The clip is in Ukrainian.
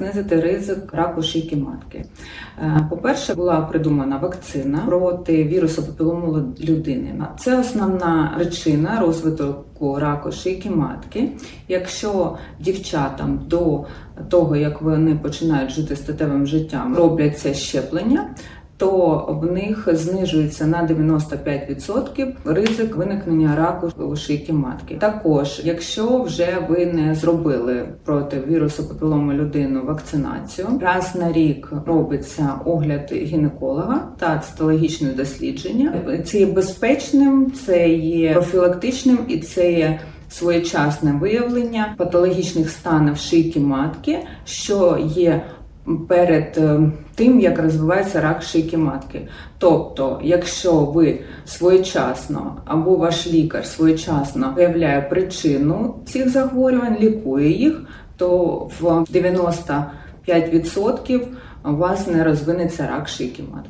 знизити ризик раку шийки матки? Е, По-перше, була придумана вакцина проти вірусу папілому людини. Це основна причина розвитку раку шийки матки. Якщо дівчатам до того, як вони починають жити статевим життям, роблять це щеплення, то в них знижується на 95% ризик виникнення раку шийки матки. Також, якщо вже ви не зробили проти вірусу папілому людину вакцинацію, раз на рік робиться огляд гінеколога та цитологічне дослідження. Це є безпечним, це є профілактичним і це є. Своєчасне виявлення патологічних станів шийки матки, що є перед е, тим, як розвивається рак шийки матки. Тобто, якщо ви своєчасно або ваш лікар своєчасно виявляє причину цих захворювань, лікує їх, то в 95% у вас не розвинеться рак шийки матки.